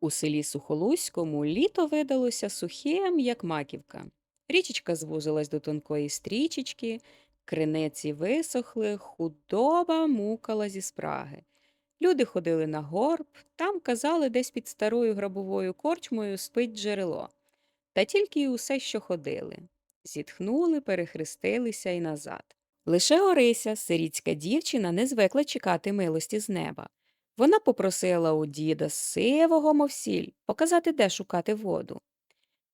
У селі Сухолуському літо видалося сухим, як маківка. Річечка звузилась до тонкої стрічечки, криниці висохли, худоба мукала зі спраги. Люди ходили на горб, там казали, десь під старою грабовою корчмою спить джерело. Та тільки й усе, що ходили. Зітхнули, перехрестилися й назад. Лише Орися, сирітська дівчина, не звикла чекати милості з неба. Вона попросила у діда сивого, мов сіль, показати, де шукати воду.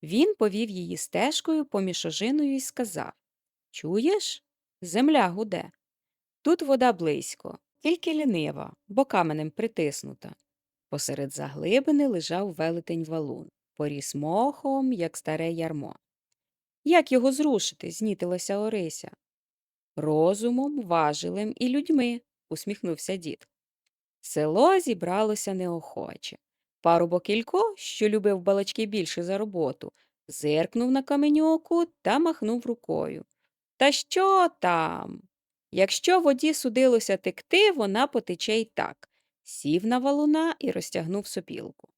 Він повів її стежкою поміж ожиною і сказав Чуєш? Земля гуде. Тут вода близько, тільки лінива, бо каменем притиснута. Посеред заглибини лежав велетень валун, поріс мохом, як старе ярмо. Як його зрушити? знітилася Орися. Розумом, важелем і людьми, усміхнувся дід. Село зібралося неохоче. Парубок Ілько, що любив балачки більше за роботу, зиркнув на каменюку та махнув рукою. Та що там? Якщо воді судилося текти, вона потече й так. Сів на валуна і розтягнув сопілку.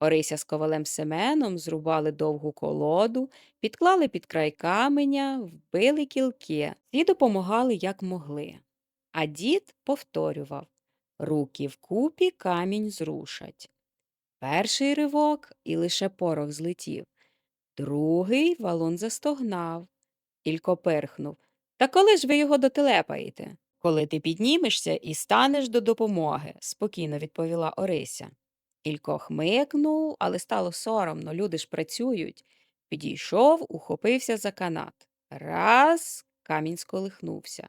Орися з ковалем Семеном зрубали довгу колоду, підклали під край каменя, вбили кілки і допомагали, як могли. А дід повторював руки вкупі камінь зрушать. Перший ривок і лише порох злетів. Другий валун застогнав. Ілько перхнув. Та коли ж ви його дотелепаєте? Коли ти піднімешся і станеш до допомоги, спокійно відповіла Орися. Ілько хмикнув, але стало соромно, люди ж працюють. Підійшов, ухопився за канат. Раз камінь сколихнувся.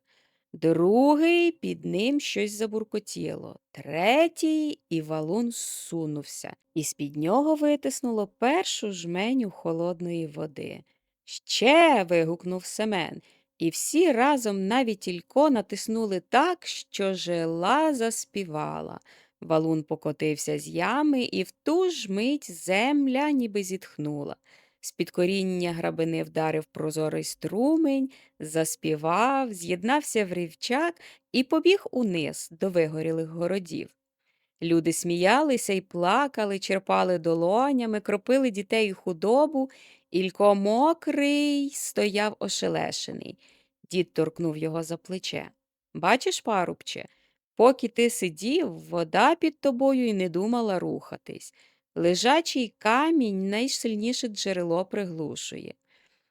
Другий під ним щось забуркотіло, третій і валун сунувся, і з-під нього витиснуло першу жменю холодної води. Ще. вигукнув Семен, і всі разом навіть Ілько натиснули так, що жила заспівала. Валун покотився з ями, і в ту ж мить земля ніби зітхнула. З-під коріння грабини вдарив прозорий струмень, заспівав, з'єднався в рівчак і побіг униз до вигорілих городів. Люди сміялися й плакали, черпали долонями, кропили дітей худобу, Ілько мокрий стояв ошелешений. Дід торкнув його за плече. Бачиш, парубче, поки ти сидів, вода під тобою й не думала рухатись. Лежачий камінь найсильніше джерело приглушує.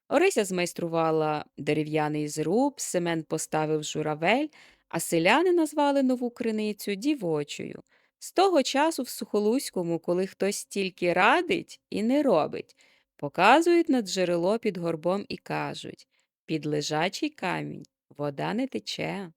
Орися змайструвала дерев'яний зруб, Семен поставив журавель, а селяни назвали нову криницю дівочою. З того часу в Сухолуському, коли хтось тільки радить і не робить, показують на джерело під горбом і кажуть під лежачий камінь вода не тече.